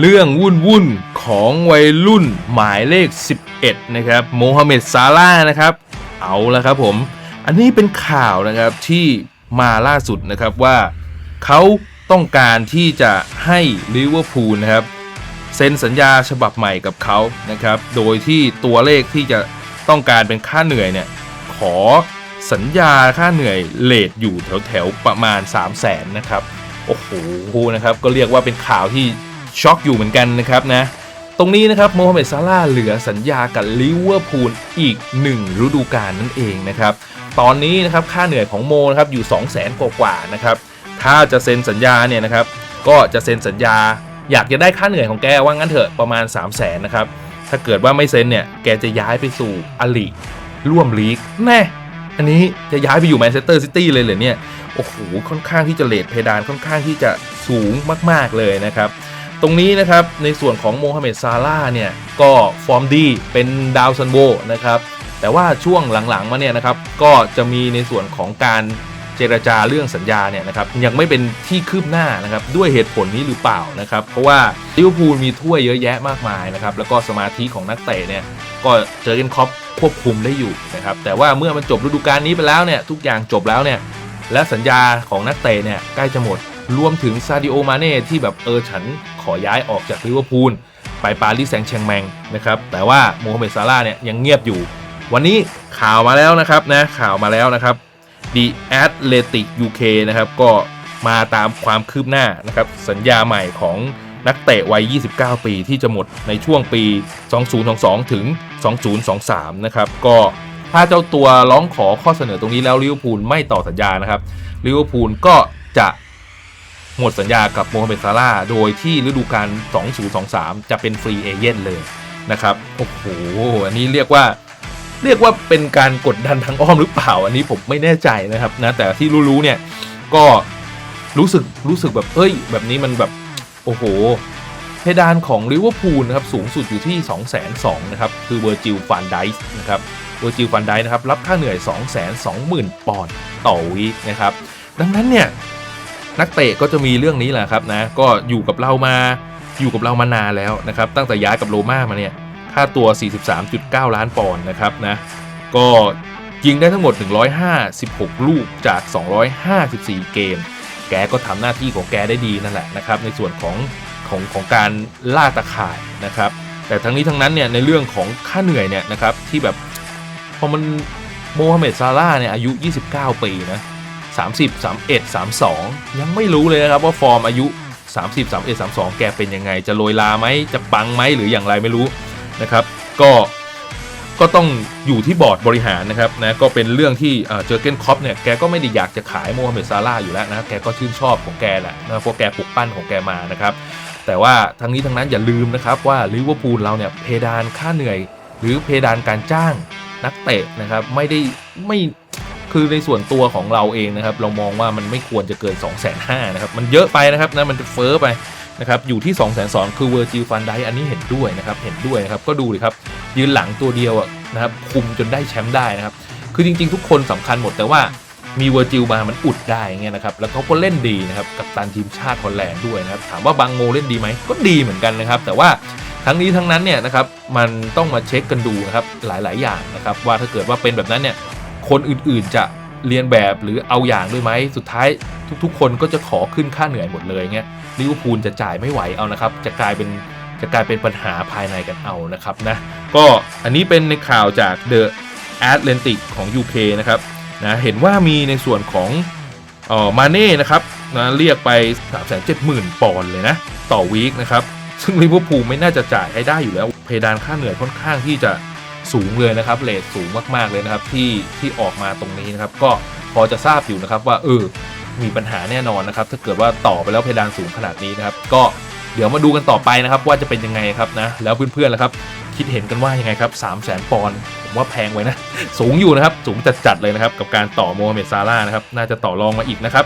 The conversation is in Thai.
เรื่องวุ่นวุ่นของวัยรุ่นหมายเลข 11 นะครับโมฮัมเหม็ดซาลาห์นะครับ เอาละครับผม อันนี้เป็นข่าวนะครับที่มาล่าสุดนะครับว่าเขาต้องการที่จะให้ลิเวอร์พูลนะครับเซ็นสัญญาฉบับใหม่กับเขานะครับ โดยที่ตัวเลขที่จะต้องการเป็นค่าเหนื่อยเนี่ยขอสัญญาค่าเหนื่อยเลทอยู่แถวๆประมาณ 3 0 0แสนนะครับ โอ้โหนะครับก็เรียกว่าเป็นข่าวที่ ช็อกอยู่เหมือนกันนะครับนะ ตรงนี้นะครับโมฮัมเหม็ดซาลาเหลือสัญญากับลิเวอร์พูลอีก 1 ฤดูกาลนั่นเองนะครับ ตอนนี้นะครับค่าเหนื่อยของโมนะครับอยู่ 2 0 0แสนกว่าๆนะครับ ถ้าจะเซ็นสัญญาเนี่ยนะครับ ก็จะเซ็นสัญญา อยากจะได้ค่าเหนื่อยของแกว่างั้นเถอะประมาณ 3 0 0แสนนะครับ ถ้าเกิดว่าไม่เซ็นเนี่ยแกจะย้ายไปสู่อลีร่วมลีกแน่อันนี้จะย้ายไปอยู่แมนเชสเตอร์ซิตี้เลยเหรอเนี่ย โอ้โห ค่อนข้างที่จะเลทเพดานค่อนข้างที่จะสูงมาก ๆ เลยนะครับ ตรงนี้นะครับในส่วนของโมฮัมเหม็ดซาลาเนี่ยก็ฟอร์มดีเป็นดาวซันโบนะครับแต่ว่าช่วงหลังๆมาเนี่ยนะครับก็จะมีในส่วนของการเจรจาเรื่องสัญญาเนี่ยนะครับยังไม่เป็นที่คืบหน้านะครับด้วยเหตุผลนี้หรือเปล่านะครับเพราะว่าลิเวอร์พูลมีถ้วยเยอะแยะมากมายนะครับแล้วก็สมาธิของนักเตะเนี่ยก็เจอเกนคอปควบคุมได้อยู่นะครับแต่ว่าเมื่อมันจบฤดูกาลนี้ไปแล้วเนี่ยทุกอย่างจบแล้วเนี่ยและสัญญาของนักเตะเนี่ยใกล้จะหมดรวมถึงซาดิโอมาเน่ที่แบบเออฉัน ขอย้ายออกจากลิเวอร์พูลไปปารีสแซงต์แชร์แมงนะครับแต่ว่าโมฮัมเหม็ดซาลาห์เนี่ยยังเงียบอยู่ วันนี้ข่าวมาแล้วนะครับนะข่าวมาแล้วนะครับ The Athletic UK นะครับก็มาตามความคืบหน้านะครับสัญญาใหม่ของนักเตะวัย 29 ปีที่จะหมดในช่วงปี 2022 ถึง 2023 นะครับ ก็ถ้าเจ้าตัวร้องขอข้อเสนอตรงนี้แล้วลิเวอร์พูลไม่ต่อสัญญานะครับลิเวอร์พูลก็จะ หมดสัญญากับโมฮัมเหม็ดซาลาห์โดยที่ฤดูกาล 2023 จะเป็นฟรีเอเย่นเลยนะครับ โอ้โห อันนี้เรียกว่าเรียกว่าเป็นการกดดันทางอ้อมหรือเปล่า อันนี้ผมไม่แน่ใจนะครับนะแต่ที่รู้ๆเนี่ยก็รู้สึกรู้สึกแบบเอ้ย แบบนี้มันแบบ โอ้โห เพดานของลิเวอร์พูลนะครับสูงสุดอยู่ที่2 2 0 0 0 นะครับ คือเวอร์จิลฟันไดส์นะครับเวอร์จิลฟันไดส์นะครับ รับค่าเหนื่อย 2 2 0 0 0 0 ปอนด์ต่อวีนะครับ ดังนั้นเนี่ย นักเตะก็จะมีเรื่องนี้แหละครับนะก็อยู่กับเรามาอยู่กับเรามานานแล้วนะครับ ตั้งแต่ย้ายกับโรม่ามาเนี่ยค่าตัว 43.9 ล้านปอนด์นะครับนะก็ยิงได้ทั้งหมด 156 ลูกจาก 254 เกม แกก็ทำหน้าที่ของแกได้ดีนั่นแหละนะครับ ในส่วนของของของการล่าตะข่ายนะครับ แต่ทั้งนี้ทั้งนั้นเนี่ยในเรื่องของค่าเหนื่อยเนี่ยนะครับที่แบบพอมันโมฮัมเหม็ดซาลาเนี่ยอายุ 29 ปีนะ 30 31 32 ยังไม่รู้เลยนะครับว่าฟอร์มอายุ 30 31 32 แกเป็นยังไง จะโรยลาไหมจะปังไหมหรืออย่างไรไม่รู้นะครับก็ก็ต้องอยู่ที่บอร์ดบริหารนะครับนะก็เป็นเรื่องที่เจอเกนคอปเนี่ยแกก็ไม่ได้อยากจะขายโมฮัมเหม็ดซาลาอยู่แล้วนะแกก็ชื่นชอบของแกแหละนะเพราะแกปลุกปั้นของแกมานะครับแต่ว่าทั้งนี้ทั้งนั้นอย่าลืมนะครับว่าลิเวอร์พูลเราเนี่ยเพดานค่าเหนื่อย หรือเพดานการจ้างนักเตะนะครับไม่ได้ไม่ คือในส่วนตัวของเราเองนะครับ เรามองว่ามันไม่ควรจะเกิน 2 5 0 0 0นะครับ มันเยอะไปนะครับนะมันจะเฟ้อไปนะครับ อยู่ที่ 2 2 0 0 0คือเวอร์จิลฟันไดอันนี้เห็นด้วยนะครับ เห็นด้วยนะครับ ก็ดูเลยครับ ยืนหลังตัวเดียวนะครับ คุมจนได้แชมป์ได้นะครับ คือจริงๆ ทุกคนสำคัญหมดแต่ว่ามีเวอร์จิลมา มันอุดได้เงี้ยนะครับ แล้วเขาก็เล่นดีนะครับ กับตันทีมชาติฮอลแลนด์ด้วยนะครับ ถามว่าบางโมเล่นดีไหม ก็ดีเหมือนกันนะครับ แต่ว่าทั้งนี้ทั้งนั้นเนี่ยนะครับ มันต้องมาเช็คกันดูนะครับ หลาย ๆ อย่างนะครับ ว่าถ้าเกิดว่าเป็นแบบนั้นเนี่ย คนอื่นๆจะเรียนแบบหรือเอาอย่างด้วยไหมสุดท้ายทุกๆ คนก็จะขอขึ้นค่าเหนื่อยหมดเลยเงี้ยลิเวอร์พูลจะจ่ายไม่ไหวเอานะครับ จะกลายเป็นจะกลายเป็นปัญหาภายในกันเอานะครับนะก็อันนี้เป็นในข่าวจาก The Atlantic ของ UK นะครับนะเห็นว่ามีในส่วนของออมาเน่นะครับนะเรียกไป 370,000 ปอนด์เลยนะ ต่อวีคนะครับ ซึ่งลิเวอร์พูลไม่น่าจะจ่ายให้ได้อยู่แล้ว เพดานค่าเหนื่อยค่อนข้างที่จะ สูงเลยนะครับเลทสูงมากๆเลยนะครับที่ที่ออกมาตรงนี้นะครับก็พอจะทราบอยู่นะครับว่าเออมีปัญหาแน่นอนนะครับถ้าเกิดว่าต่อไปแล้วเพดานสูงขนาดนี้นะครับก็เดี๋ยวมาดูกันต่อไปนะครับว่าจะเป็นยังไงครับนะแล้วเพื่อนๆล่ะครับคิดเห็นกันว่ายังไงครับ3 0 0 0 0 0ปอนด์ผมว่าแพงไว้นะ สูงอยู่นะครับ สูงจัดๆเลยนะครับ กับการต่อโมฮัมเหม็ดซาลาห์นะครับ น่าจะต่อรองมาอีกนะครับ